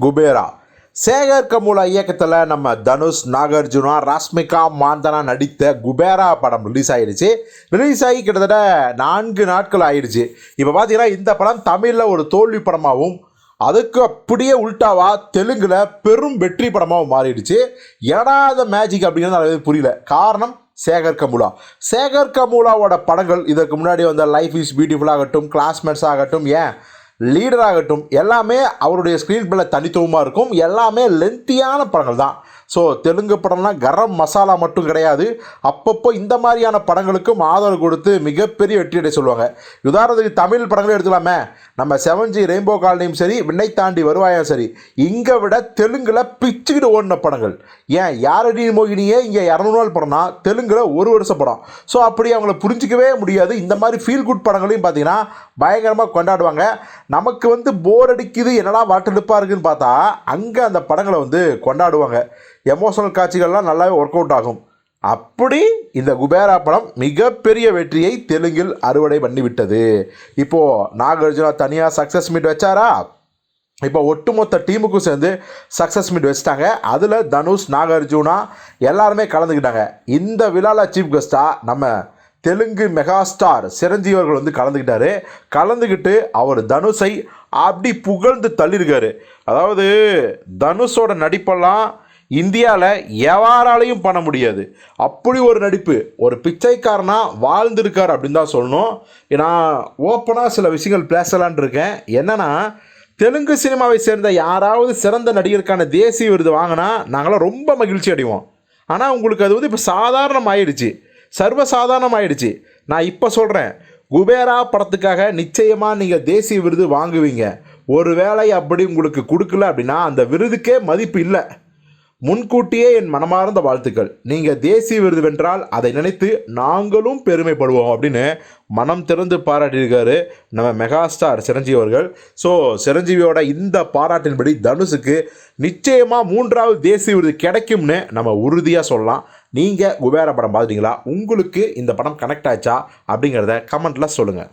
குபேரா. சேகர் கமுலா இயக்கத்தில் நம்ம தனுஷ் நாகார்ஜுனா ராஸ்மிகா மாந்தனா நடித்த குபேரா படம் ரிலீஸ் ஆகிடுச்சு ரிலீஸ் ஆகி கிட்டத்தட்ட நான்கு நாட்கள் ஆயிடுச்சு இப்போ பார்த்தீங்கன்னா இந்த படம் தமிழில் ஒரு தோல்வி படமாகவும் அதுக்கு அப்படியே உல்டாவா தெலுங்கில் பெரும் வெற்றி படமாகவும் மாறிடுச்சு. ஏடாத மேஜிக் அப்படிங்கிறது நிறைய புரியல. காரணம் சேகர் கமுலா. சேகர் கமுலாவோட படங்கள் இதற்கு முன்னாடி வந்த லைஃப் இஸ் பியூட்டிஃபுல் ஆகட்டும் கிளாஸ்மேட்ஸ் ஆகட்டும் ஏன்? லீடராகட்டும் எல்லாமே அவருடைய ஸ்க்ரீன் பிளே தனித்துவமாக இருக்கும். எல்லாமே லென்த்தியான படங்கள் தான் ஸோ தெலுங்கு படம்னா கரம் மசாலா மட்டும் கிடையாது. அப்பப்போ இந்த மாதிரியான படங்களுக்கும் ஆதரவு கொடுத்து மிகப்பெரிய வெற்றியடை சொல்லுவாங்க. உதாரணத்துக்கு தமிழ் படங்களே எடுத்துக்கலாமே. நம்ம செவன் ஜி ரெயின்போ காலனியும் சரி விண்ணை தாண்டி வருவாயும் சரி இங்கே விட தெலுங்கில் பிச்சுக்கிட்டு ஓடின படங்கள். ஏன் யாரடி மோகினியே இங்கே இரநூறு நாள் படம்னா தெலுங்கில் ஒரு வருஷ படம். ஸோ அப்படி அவங்கள புரிஞ்சிக்கவே முடியாது. இந்த மாதிரி ஃபீல் குட் படங்களையும் பார்த்தீங்கன்னா பயங்கரமாக கொண்டாடுவாங்க. நமக்கு வந்து போர் அடிக்குது என்னடா வாட்டெடுப்பாக இருக்குன்னு பார்த்தா அங்கே அந்த படங்களை வந்து கொண்டாடுவாங்க. எமோஷனல் காட்சிகள்லாம் நல்லாவே ஒர்க் அவுட் ஆகும். அப்படி இந்த குபேரா படம் மிகப்பெரிய வெற்றியை தெலுங்கில் அறுவடை பண்ணிவிட்டது. இப்போது நாகார்ஜுனா தனியாக சக்ஸஸ் மீட் வச்சாரா? இப்போ ஒட்டுமொத்த டீமுக்கும் சேர்ந்து சக்ஸஸ் மீட் வச்சுட்டாங்க. அதில் தனுஷ் நாகார்ஜுனா எல்லாருமே கலந்துக்கிட்டாங்க. இந்த விழாவில் சீஃப் கெஸ்ட்டாக நம்ம தெலுங்கு மெகா ஸ்டார் சிரஞ்சீவி அவர்கள் வந்து கலந்துக்கிட்டாரு. கலந்துக்கிட்டு அவர் தனுஷை அப்படி புகழ்ந்து தள்ளியிருக்காரு. அதாவது தனுஷோட நடிப்பெல்லாம் இந்தியாவில் எவாராலையும் பண்ண முடியாது. அப்படி ஒரு நடிப்பு ஒரு பிச்சைக்காரனா வாழ்ந்திருக்கார் அப்படின்னு தான் சொல்லணும். நான் ஓப்பனாக சில விஷயங்கள் பேசலான் இருக்கேன். என்னன்னா தெலுங்கு சினிமாவை சேர்ந்த யாராவது சிறந்த நடிகருக்கான தேசிய விருது வாங்கினா நாங்களாம் ரொம்ப மகிழ்ச்சி அடைவோம். ஆனால் உங்களுக்கு அது வந்து இப்போ சாதாரணம் ஆயிடுச்சு சர்வசாதாரணம் ஆயிடுச்சு நான் இப்போ சொல்கிறேன் குபேரா படத்துக்காக நிச்சயமாக நீங்கள் தேசிய விருது வாங்குவீங்க. ஒருவேளை அப்படி உங்களுக்கு கொடுக்கல அப்படின்னா அந்த விருதுக்கே மதிப்பு இல்லை. முன்கூட்டியே என் மனமார்ந்த வாழ்த்துக்கள். நீங்கள் தேசிய விருது வென்றால் அதை நினைத்து நாங்களும் பெருமைப்படுவோம் அப்படின்னு மனம் திறந்து பாராட்டியிருக்காரு நம்ம மெகாஸ்டார் சிரஞ்சீவி அவர்கள். ஸோ சிரஞ்சீவியோட இந்த பாராட்டின்படி தனுஷுக்கு நிச்சயமாக மூன்றாவது தேசிய விருது கிடைக்கும்னு நம்ம உறுதியாக சொல்லலாம். நீங்கள் குபேர படம் பார்த்துட்டீங்களா? உங்களுக்கு இந்த படம் கனெக்ட் ஆச்சா அப்படிங்கிறத கமெண்ட்டில் சொல்லுங்கள்